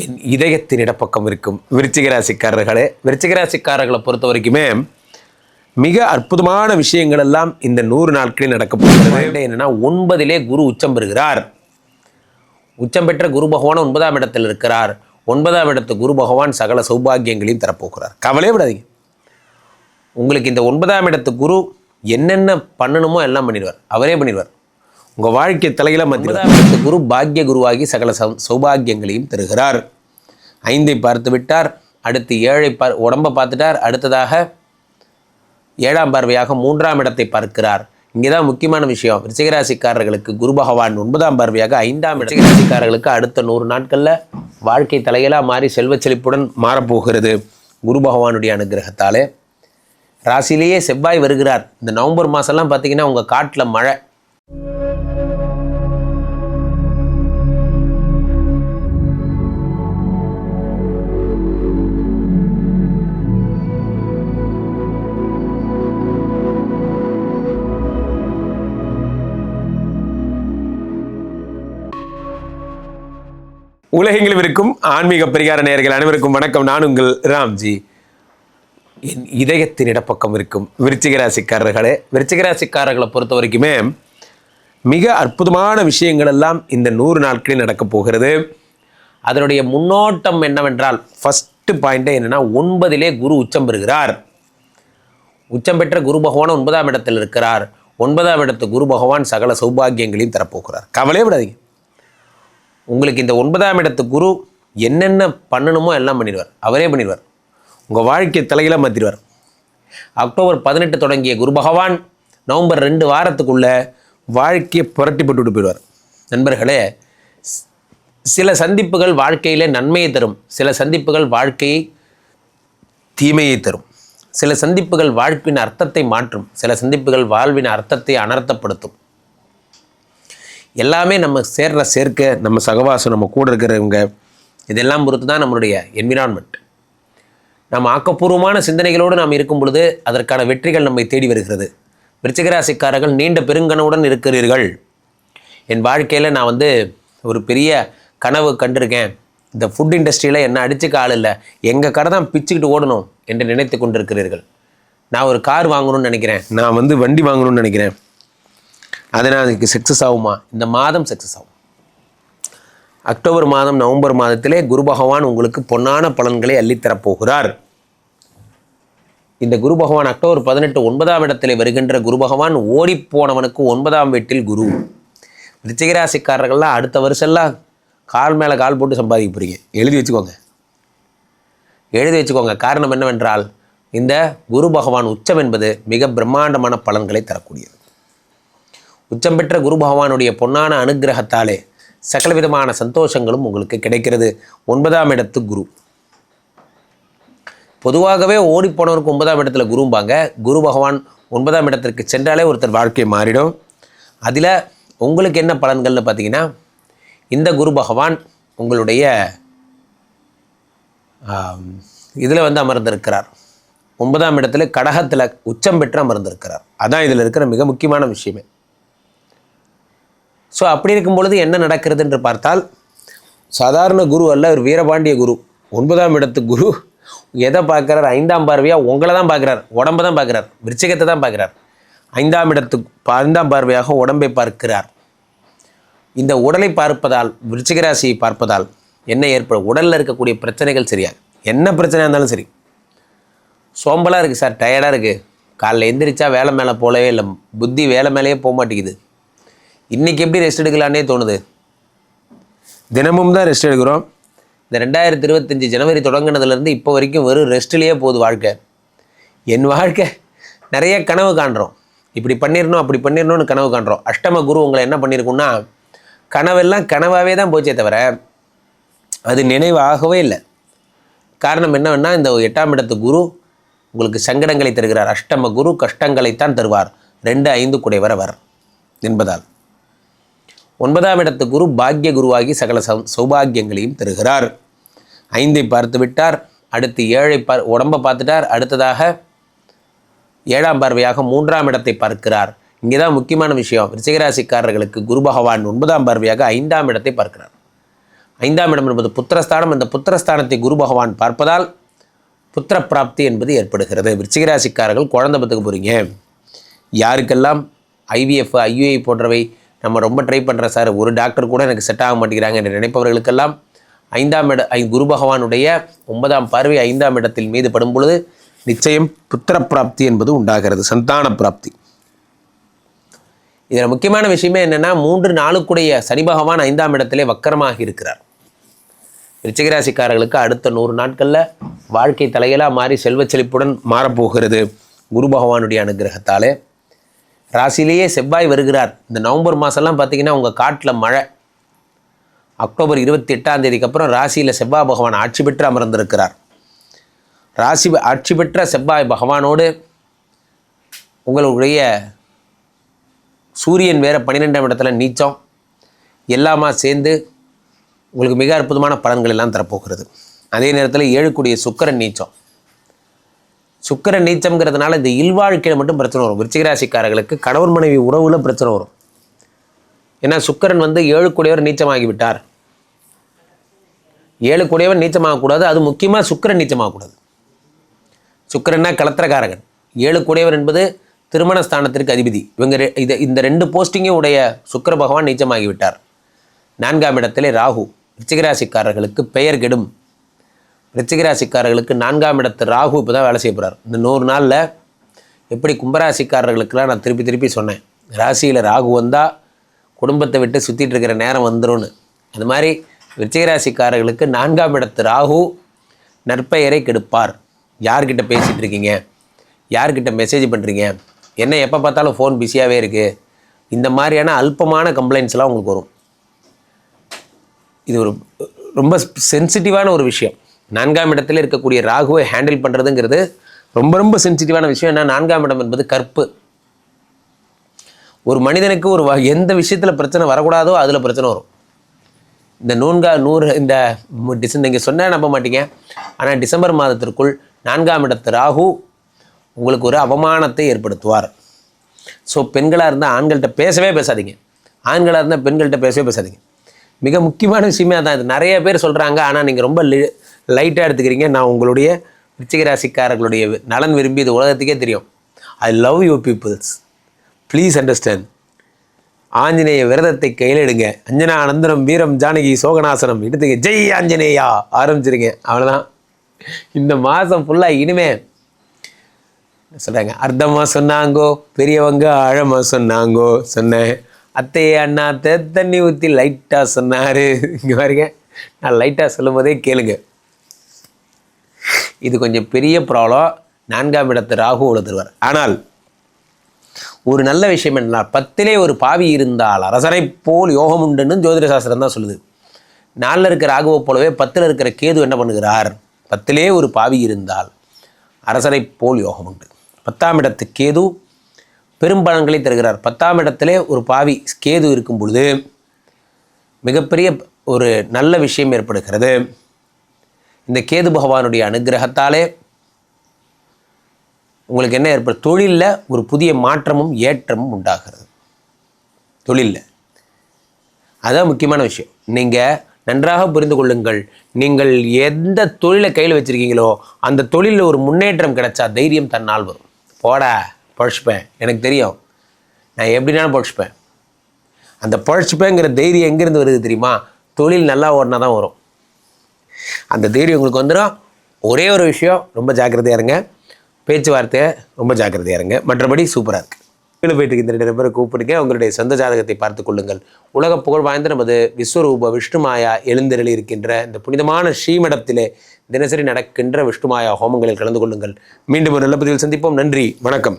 என் இதயத்தின் இடப்பக்கம் இருக்கும் விருச்சிக ராசிக்காரர்களே விருச்சிக ராசிக்காரர்களை பொறுத்த வரைக்குமே மிக அற்புதமான விஷயங்கள் எல்லாம் இந்த நூறு நாட்களில் நடக்க போகிறது. என்னன்னா ஒன்பதிலே குரு உச்சம் பெறுகிறார். உச்சம் பெற்ற குரு பகவான் ஒன்பதாம் இடத்தில் இருக்கிறார். ஒன்பதாம் இடத்து குரு பகவான் சகல சௌபாகியங்களையும் தரப்போகிறார். கவலையே விடாதீங்க உங்களுக்கு இந்த ஒன்பதாம் இடத்து குரு என்னென்ன பண்ணணுமோ எல்லாம் பண்ணிடுவார். அவரே பண்ணிடுவார். உங்கள் வாழ்க்கை தலையில மத்திய குரு பாக்கிய குருவாகி சகல சௌ சௌபாகியங்களையும் தருகிறார் ஐந்தை பார்த்து விட்டார் அடுத்து ஏழை பார் உடம்பை பார்த்துட்டார் அடுத்ததாக ஏழாம் பார்வையாக மூன்றாம் இடத்தை பார்க்கிறார். இங்கே தான் முக்கியமான விஷயம் ரிசிகராசிக்காரர்களுக்கு குரு பகவான் ஒன்பதாம் பார்வையாக ஐந்தாம் இடம். அடுத்த நூறு நாட்களில் வாழ்க்கை தலையெல்லாம் மாறி செல்வச்செழிப்புடன் மாறப்போகிறது. குரு பகவானுடைய அனுகிரகத்தாலே. ராசியிலேயே செவ்வாய் வருகிறார். இந்த நவம்பர் மாதம்லாம் பார்த்தீங்கன்னா உங்கள் காட்டில் மழை. உலகெங்கிலும் இருக்கும் ஆன்மீக பரிகார நேயர்கள் அனைவருக்கும் வணக்கம். நான் உங்கள் ராம்ஜி. என் இதயத்தின் இடப்பக்கம் இருக்கும் விருச்சிகராசிக்காரர்களே விருச்சிகராசிக்காரர்களை பொறுத்த வரைக்குமே மிக அற்புதமான விஷயங்கள் எல்லாம் இந்த நூறு நாட்களில் நடக்கப் போகிறது. அதனுடைய முன்னோட்டம் என்னவென்றால் ஃபஸ்ட்டு பாயிண்ட்டே என்னென்னா ஒன்பதிலே குரு உச்சம் பெறுகிறார். உச்சம் பெற்ற குரு பகவான் ஒன்பதாம் இடத்தில் இருக்கிறார். ஒன்பதாம் இடத்து குரு பகவான் சகல சௌபாகியங்களையும் தரப்போகிறார். கவலையே விடாதீங்க உங்களுக்கு இந்த ஒன்பதாம் இடத்து குரு என்னென்ன பண்ணணுமோ எல்லாம் பண்ணிடுவார். அவரே பண்ணிடுவார். உங்கள் வாழ்க்கை தலையில மாற்றிடுவார் அக்டோபர் பதினெட்டு தொடங்கிய குரு பகவான் நவம்பர் ரெண்டு வாரத்துக்குள்ளே வாழ்க்கையை புரட்டி போட்டு போயிடுவார். நண்பர்களே ஸ்- சில சந்திப்புகள் வாழ்க்கையிலே நன்மையை தரும். சில சந்திப்புகள் வாழ்க்கையை தீமையை தரும். சில சந்திப்புகள் வாழ்வின் அர்த்தத்தை மாற்றும். சில சந்திப்புகள் வாழ்வின் அர்த்தத்தை அனர்த்தப்படுத்தும். எல்லாமே நம்ம சேர்ற சேர்க்க நம்ம சகவாசம் நம்ம கூட இருக்கிறவங்க இதெல்லாம் பொறுத்து தான் நம்மளுடைய என்விரான்மெண்ட் நம்ம ஆக்கப்பூர்வமான சிந்தனைகளோடு நாம் இருக்கும் பொழுது அதற்கான வெற்றிகள் நம்மை தேடி வருகிறது. விருச்சிகராசிக்காரர்கள் நீண்ட பெருங்கனவுடன் இருக்கிறீர்கள். என் வாழ்க்கையில் நான் வந்து ஒரு பெரிய கனவு கண்டிருக்கேன். இந்த ஃபுட் இண்டஸ்ட்ரியில் என்ன அடிச்சுக்க ஆள் இல்லை. எங்கள் கடை தான் பிச்சுக்கிட்டு ஓடணும் என்று நினைத்து கொண்டிருக்கிறீர்கள். நான் ஒரு கார் வாங்கணும்னு நினைக்கிறேன். நான் வந்து வண்டி வாங்கணும்னு நினைக்கிறேன். அதனால் அதுக்கு சக்ஸஸ் ஆகுமா? இந்த மாதம் சக்ஸஸ் ஆகும். அக்டோபர் மாதம் நவம்பர் மாதத்திலே குரு பகவான் உங்களுக்கு பொன்னான பலன்களை அள்ளித்தரப்போகிறார். இந்த குரு பகவான் அக்டோபர் பதினெட்டு ஒன்பதாம் இடத்திலே வருகின்ற குரு பகவான் ஓடிப்போனவனுக்கு ஒன்பதாம் வீட்டில் குரு. ரிச்சிகராசிக்காரர்கள்லாம் அடுத்த வருஷம்லாம் கால் மேலே கால் போட்டு சம்பாதிக்க போகிறீங்க எழுதி வச்சுக்கோங்க. எழுதி வச்சுக்கோங்க. காரணம் என்னவென்றால் இந்த குரு பகவான் உச்சம் என்பது மிக பிரம்மாண்டமான பலன்களை தரக்கூடியது. உச்சம் பெற்ற குரு பகவானுடைய பொன்னான அனுக்கிரகத்தாலே சகலவிதமான சந்தோஷங்களும் உங்களுக்கு கிடைக்கிறது. ஒன்பதாம் இடத்து குரு. பொதுவாகவே ஓடிப்போனவருக்கு ஒன்பதாம் இடத்துல குரும்பாங்க. குரு பகவான் ஒன்பதாம் இடத்திற்கு சென்றாலே ஒருத்தர் வாழ்க்கை மாறிடும். அதில் உங்களுக்கு என்ன பலன்கள்னு பார்த்தீங்கன்னா இந்த குரு பகவான் உங்களுடைய இதில் வந்து அமர்ந்திருக்கிறார். ஒன்பதாம் இடத்துல கடகத்தில் உச்சம் பெற்று அமர்ந்திருக்கிறார். அதான் இதில் இருக்கிற மிக முக்கியமான விஷயமே. ஸோ அப்படி இருக்கும் பொழுது என்ன நடக்கிறது என்று பார்த்தால் சாதாரண குரு அல்ல ஒரு வீரபாண்டிய குரு. ஒன்பதாம் இடத்து குரு. எதை பார்க்குறார்? ஐந்தாம் பார்வையாக உங்களை தான் பார்க்குறார். உடம்பை தான் பார்க்குறார். விருச்சிகத்தை தான் பார்க்குறார். ஐந்தாம் இடத்து ஐந்தாம் பார்வையாக உடம்பை பார்க்கிறார். இந்த உடலை பார்ப்பதால் விருச்சிகராசியை பார்ப்பதால் என்ன ஏற்படும்? உடலில் இருக்கக்கூடிய பிரச்சனைகள் சரியா என்ன பிரச்சனையாக இருந்தாலும் சரி. சோம்பலாக இருக்குது சார். டயர்டாக இருக்குது காலைல எந்திரிச்சா வேலை மேலே போகவே இல்லை. புத்தி வேலை மேலேயே போக மாட்டேங்குது. இன்றைக்கி எப்படி ரெஸ்ட் எடுக்கலான்னே தோணுது. தினமும் தான் ரெஸ்ட் எடுக்கிறோம். இந்த ரெண்டாயிரத்தி இருபத்தஞ்சி ஜனவரி தொடங்கினதுலேருந்து இப்போ வரைக்கும் வெறும் ரெஸ்ட்லேயே போகுது வாழ்க்கை. என் வாழ்க்கை நிறைய கனவு காண்றோம். இப்படி பண்ணிடணும் அப்படி பண்ணிடணும்னு கனவு காண்றோம். அஷ்டம குரு உங்களை என்ன பண்ணியிருக்குன்னா கனவெல்லாம் கனவாகவே தான் போச்சே தவிர அது நினைவாகவே இல்லை. காரணம் என்னவென்னா இந்த எட்டாம் இடத்து குரு உங்களுக்கு சங்கடங்களை தருகிறார். அஷ்டம குரு கஷ்டங்களைத்தான் தருவார். ரெண்டு ஐந்து குடைவர வர் என்பதால். ஒன்பதாம் இடத்து குரு பாக்கிய குருவாகி சகல சௌபாகியங்களையும் தருகிறார். ஐந்தை பார்த்து விட்டார் அடுத்து ஏழை பார் உடம்பை பார்த்துட்டார் அடுத்ததாக ஏழாம் பார்வையாக மூன்றாம் இடத்தை பார்க்கிறார். இங்கே தான் முக்கியமான விஷயம் ரிச்சிகராசிக்காரர்களுக்கு குரு பகவான் ஒன்பதாம் பார்வையாக ஐந்தாம் இடத்தை பார்க்கிறார். ஐந்தாம் இடம் என்பது புத்திரஸ்தானம் அந்த புத்திரஸ்தானத்தை குரு பகவான் பார்ப்பதால் புத்திர பிராப்தி என்பது ஏற்படுகிறது. விருச்சிகராசிக்காரர்கள் குழந்தை பத்துக்கு போகிறீங்க யாருக்கெல்லாம் ஐவிஎஃப் ஐயுஐ போன்றவை நம்ம ரொம்ப ட்ரை பண்ணுற சார் ஒரு டாக்டர் கூட எனக்கு செட் ஆக மாட்டேங்கிறாங்க என்று நினைப்பவர்களுக்கெல்லாம் ஐந்தாம் இட ஐ குரு பகவானுடைய ஒன்பதாம் பார்வை ஐந்தாம் இடத்தில் மீது படும் பொழுது நிச்சயம் புத்திர பிராப்தி என்பது உண்டாகிறது சந்தான பிராப்தி. இதில் முக்கியமான விஷயமே என்னென்னா மூன்று நாளுக்குடைய சனி பகவான் ஐந்தாம் இடத்திலே வக்கரமாக இருக்கிறார். விருச்சிகராசிக்காரர்களுக்கு அடுத்த நூறு நாட்களில் வாழ்க்கை தலையெல்லாம் மாறி செல்வச் செழிப்புடன் மாறப்போகிறது குரு பகவானுடைய அனுகிரகத்தாலே. ராசிலேயே செவ்வாய் வருகிறார். இந்த நவம்பர் மாதம்லாம் பார்த்தீங்கன்னா உங்கள் காட்டில் மழை. அக்டோபர் இருபத்தி எட்டாம் தேதிக்கு அப்புறம் ராசியில் செவ்வாய் பகவான் ஆட்சி பெற்று அமர்ந்திருக்கிறார். ராசி ஆட்சி பெற்ற செவ்வாய் பகவானோடு உங்களுடைய சூரியன் வேற பன்னிரெண்டாம் இடத்துல நீச்சம். எல்லாமா சேர்ந்து உங்களுக்கு மிக அற்புதமான பலன்கள் எல்லாம் தரப்போகிறது. அதே நேரத்தில் ஏழுக்குடிய சுக்கரன் நீச்சம். சுக்கிரன் நீச்சம்ங்கிறதுனால இந்த இல்வாழ்க்கையில் மட்டும் பிரச்சனை வரும். விருச்சிகராசிக்காரர்களுக்கு கணவன் மனைவி உறவுல பிரச்சனை வரும். ஏன்னா சுக்கிரன் வந்து ஏழுக்குடையவர் நீச்சமாகி நீச்சமாகிவிட்டார். ஏழு கூடியவர் நீச்சமாகக்கூடாது. அது முக்கியமாக சுக்கிரன் நீச்சமாகக்கூடாது. சுக்கிரன்னா கலத்திரக்காரகன். ஏழு கூடியவர் என்பது திருமண ஸ்தானத்திற்கு அதிபதி. இவங்க ரெ- இது இந்த ரெண்டு போஸ்டிங்கும் உடைய சுக்கிர பகவான் நீச்சமாகிவிட்டார். நான்காம் இடத்திலே ராகு. ரிச்சிகராசிக்காரர்களுக்கு பெயர் கெடும். ரிச்சிகராசிக்காரர்களுக்கு நான்காம் இடத்து ராகு இப்போ தான் வேலை செய்ய போகிறார் இந்த நூறு நாளில் எப்படி கும்பராசிக்காரர்களுக்கெல்லாம் நான் திருப்பி திருப்பி சொன்னேன். ராசியில் ராகு வந்தால் குடும்பத்தை விட்டு சுற்றிட்டு இருக்கிற நேரம் வந்துரும்னு. அது மாதிரி விருச்சிகராசிக்காரர்களுக்கு நான்காம் இடத்து ராகு நற்பெயரை கெடுப்பார். யார்கிட்ட பேசிகிட்டு இருக்கீங்க? யார்கிட்ட மெசேஜ் பண்ணுறீங்க என்ன எப்போ பார்த்தாலும் ஃபோன் பிஸியாகவே இருக்குது இந்த மாதிரியான அல்பமான கம்ப்ளைண்ட்ஸ்லாம் உங்களுக்கு வரும். இது ஒரு ரொம்ப சென்சிட்டிவான ஒரு விஷயம். நான்காம் இடத்துல இருக்கக்கூடிய ராகுவை ஹேண்டில் பண்ணுறதுங்கிறது ரொம்ப ரொம்ப சென்சிட்டிவான விஷயம். ஏன்னா நான்காம் இடம் என்பது கற்பு. ஒரு மனிதனுக்கு ஒரு எந்த விஷயத்தில் பிரச்சனை வரக்கூடாதோ அதில் பிரச்சனை வரும். இந்த நூன்கா நூறு இந்த மு- டிசம்பர் நீங்கள் சொன்னால் நம்ப மாட்டீங்க. ஆனால் டிசம்பர் மாதத்திற்குள் நான்காம் இடத்து ராகு உங்களுக்கு ஒரு அவமானத்தை ஏற்படுத்துவார். ஸோ பெண்களாக இருந்தால் ஆண்கள்கிட்ட பேசவே பேசாதீங்க. ஆண்களாக இருந்தால் பெண்கள்கிட்ட பேசவே பேசாதீங்க. மிக முக்கியமான விஷயமே அதான் இது. நிறைய பேர் சொல்கிறாங்க ஆனால் நீங்கள் ரொம்ப லைட்டாக எடுத்துக்கிறீங்க. நான் உங்களுடைய விச்சிகராசிக்காரர்களுடைய நலன் விரும்பி இது உலகத்துக்கே தெரியும். I love you peoples please understand Anjaneya விரதத்தை கையில் எடுங்க. அஞ்சனா அனந்தரம் வீரம் ஜானகி சோகநாசனம் எடுத்துங்க ஜெய் ஆஞ்சநேயா. ஆரம்பிச்சிருங்க. அவ்வளோதான் இந்த மாதம் ஃபுல்லாக இனிமே சொல்கிறாங்க அர்த்தமாக சொன்னாங்கோ? பெரியவங்க ஆழமாக சொன்னாங்கோ? சொன்னேன். அத்தையே அண்ணா தண்ணி ஊற்றி லைட்டாக சொன்னார். இங்கே பாருங்க. நான் லைட்டாக சொல்லும் போதே கேளுங்க. இது கொஞ்சம் பெரிய ப்ராப்ளம். நான்காம் இடத்து ராகு தருவார் ஆனால் ஒரு நல்ல விஷயம் என்ன பத்திலே ஒரு பாவி இருந்தால் அரசனைப் போல் யோகம் உண்டுன்னு ஜோதிட சாஸ்திரம் தான் சொல்லுது. நாலில் இருக்கிற ராகுவை போலவே பத்தில் இருக்கிற கேது என்ன பண்ணுகிறார்? பத்திலே ஒரு பாவி இருந்தால் அரசனைப் போல் யோகம் உண்டு. பத்தாம் இடத்து கேது பெரும்பழங்களை தருகிறார். பத்தாம் இடத்திலே ஒரு பாவி கேது இருக்கும் பொழுது மிகப்பெரிய ஒரு நல்ல விஷயம் ஏற்படுகிறது. இந்த கேது பகவானுடைய அனுகிரகத்தாலே உங்களுக்கு என்ன ஏற்படும்? தொழிலில் ஒரு புதிய மாற்றமும் ஏற்றமும் உண்டாகிறது. தொழிலில். அதுதான் முக்கியமான விஷயம். நீங்கள் நன்றாக புரிந்து கொள்ளுங்கள். நீங்கள் எந்த தொழிலை கையில் வச்சுருக்கீங்களோ அந்த தொழிலில் ஒரு முன்னேற்றம் கிடைச்சா தைரியம் தன்னால் வரும். போடா பழச்சிப்பேன். எனக்கு தெரியும். நான் எப்படினாலும் பழச்சிப்பேன். அந்த பழச்சுப்பேங்கிற தைரியம் எங்கேருந்து வருது தெரியுமா? தொழில் நல்லா ஓடினா தான் வரும். அந்த தைரியம் உங்களுக்கு வந்துடும் ஒரே ஒரு விஷயம் ரொம்ப ஜாக்கிரதையாக இருங்க. பேச்சுவார்த்தையை ரொம்ப ஜாக்கிரதையாக இருங்க. மற்றபடி சூப்பராக இருக்குது கீழே போயிட்டு இந்த ரெண்டு பேரை கூப்பிடுங்க. உங்களுடைய சொந்த ஜாதகத்தை பார்த்து கொள்ளுங்கள். உலக புகழ் வாய்ந்த நமது விஸ்வரூப விஷ்ணுமாயா எழுந்தருளி இருக்கின்ற இந்த புனிதமான ஸ்ரீமடத்திலே தினசரி நடக்கின்ற விஷ்ணுமாயா ஹோமங்களில் கலந்து கொள்ளுங்கள். மீண்டும் ஒரு நல்ல பதிவில் சந்திப்போம். நன்றி. வணக்கம்.